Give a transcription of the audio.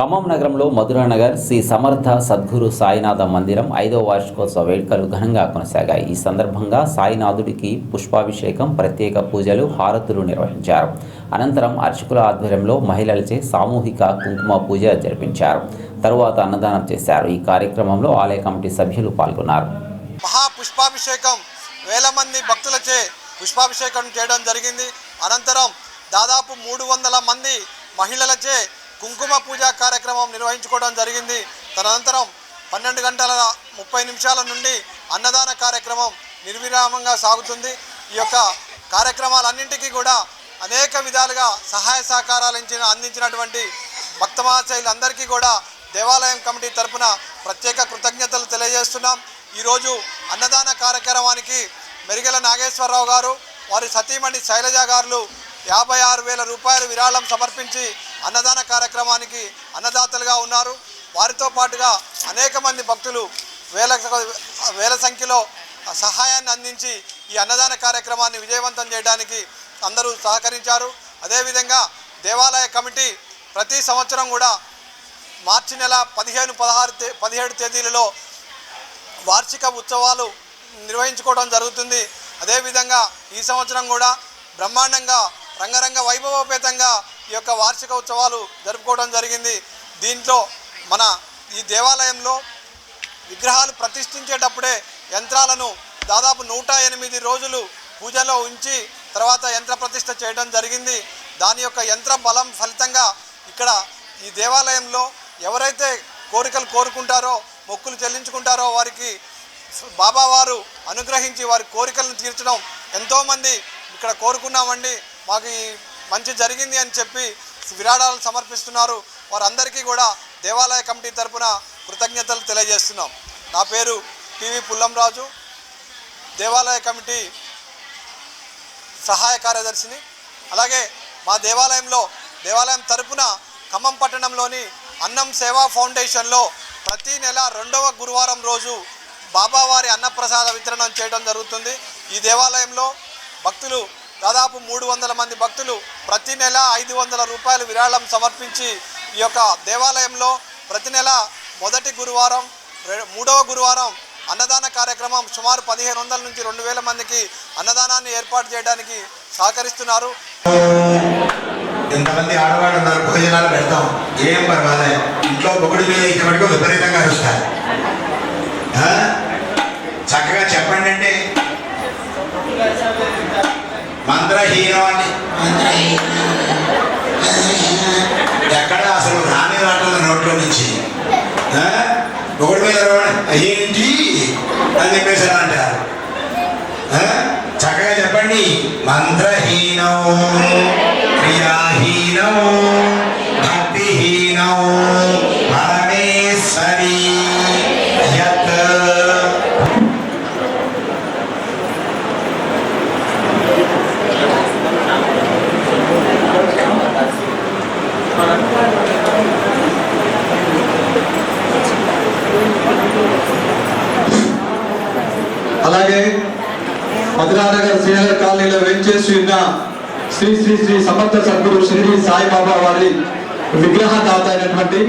ఖమ్మం నగరంలో మధురానగర్ శ్రీ సమర్థ సద్గురు సాయినాథ మందిరం ఐదో వార్షికోత్సవ వేడుకలు ఘనంగా కొనసాగాయి. ఈ సందర్భంగా సాయినాథుడికి పుష్పాభిషేకం ప్రత్యేక పూజలు హారతులు నిర్వహించారు. అనంతరం అర్చకుల ఆధ్వర్యంలో మహిళలచే సామూహిక కుంకుమ పూజ జరిపించారు. తరువాత అన్నదానం చేశారు. ఈ కార్యక్రమంలో ఆలయ కమిటీ సభ్యులు పాల్గొన్నారు. మహా పుష్పాభిషేకం వేల మంది భక్తులచే పుష్పాభిషేకం చేయడం జరిగింది. అనంతరం దాదాపు మూడు వందల మంది మహిళలచే కుంకుమ పూజ కార్యక్రమం నిర్వహించుకోవడం జరిగింది. తదనంతరం పన్నెండు గంటల ముప్పై నిమిషాల నుండి అన్నదాన కార్యక్రమం నిర్విరామంగా సాగుతుంది. ఈ యొక్క కార్యక్రమాలన్నింటికీ కూడా అనేక విధాలుగా సహాయ సహకారాలు అందించినటువంటి అందించినటువంటి భక్తమహాశైలందరికీ కూడా దేవాలయం కమిటీ తరపున ప్రత్యేక కృతజ్ఞతలు తెలియజేస్తున్నాం. ఈరోజు అన్నదాన కార్యక్రమానికి మెరిగెల నాగేశ్వరరావు గారు వారి సతీమణి శైలజ గారు యాభై ఆరు వేల రూపాయలు విరాళం సమర్పించి అన్నదాన కార్యక్రమానికి అన్నదాతలుగా ఉన్నారు. వారితో పాటుగా అనేక మంది భక్తులు వేల వేల సంఖ్యలో సహాయాన్ని అందించి ఈ అన్నదాన కార్యక్రమాన్ని విజయవంతం చేయడానికి అందరూ సహకరించారు. అదేవిధంగా దేవాలయ కమిటీ ప్రతి సంవత్సరం కూడా మార్చి నెల పదిహేను పదహారు తే పదిహేడు తేదీలలో వార్షిక ఉత్సవాలు నిర్వహించుకోవడం జరుగుతుంది. అదేవిధంగా ఈ సంవత్సరం కూడా బ్రహ్మాండంగా రంగరంగ వైభవోపేతంగా ఈ యొక్క వార్షిక ఉత్సవాలు జరుపుకోవడం జరిగింది. దీంట్లో మన ఈ దేవాలయంలో విగ్రహాలు ప్రతిష్ఠించేటప్పుడే యంత్రాలను దాదాపు నూట ఎనిమిది రోజులు పూజలో ఉంచి తర్వాత యంత్ర ప్రతిష్ఠ చేయడం జరిగింది. దాని యొక్క యంత్ర బలం ఫలితంగా ఇక్కడ ఈ దేవాలయంలో ఎవరైతే కోరికలు కోరుకుంటారో మొక్కులు చెల్లించుకుంటారో వారికి బాబా వారు అనుగ్రహించి వారి కోరికలను తీర్చడం ఎంతోమంది ఇక్కడ కోరుకున్నామండి. మాకు ఈ మంచి జరిగింది అని చెప్పి విరాళాలు సమర్పిస్తున్నారు. వారందరికీ కూడా దేవాలయ కమిటీ తరపున కృతజ్ఞతలు తెలియజేస్తున్నాం. నా పేరు టీవీ పుల్లంరాజు. దేవాలయ కమిటీ సహాయ కార్యదర్శిని. అలాగే మా దేవాలయంలో దేవాలయం తరపున ఖమ్మం పట్టణంలోని అన్నం సేవా ఫౌండేషన్లో ప్రతి నెల రెండవ గురువారం రోజు బాబావారి అన్నప్రసాద వితరణం చేయడం జరుగుతుంది. ఈ దేవాలయంలో భక్తులు దాదాపు మూడు వందల మంది భక్తులు ప్రతి నెల ఐదు వందల రూపాయలు విరాళం సమర్పించి ఈ యొక్క దేవాలయంలో ప్రతి నెల మొదటి గురువారం రె- మూడవ గురువారం అన్నదాన కార్యక్రమం సుమారు పదిహేను వందల నుంచి రెండు వేల మందికి అన్నదానాన్ని ఏర్పాటు చేయడానికి సహకరిస్తున్నారు. ఎంతమంది ఆడవాళ్ళు ఉన్నారు భోజనాలు పెడతాం. ఏం పర్వాలేదు. ఇంట్లో మొగుడి మీద ఇటువంటి విపరీతంగా అరుస్తారు ఆ? చక్కగా చెప్పండి అండి మంత్రహీనం అని ఎక్కడ అసలు రాని రావట్లేదు నోట్లో నుంచి? మొగుడి మీద. ఏంటి? అని చెప్పేసి అంటారు? చక్కగా చెప్పండి. మంత్రహీనం అలాగే మధురానగర్ శ్రీనగర్ కాలనీలో వెంచేసి ఉన్న శ్రీ శ్రీ శ్రీ సమర్థ సద్గురు షిరిడి సాయిబాబా వారి విగ్రహ దాత అయినటువంటి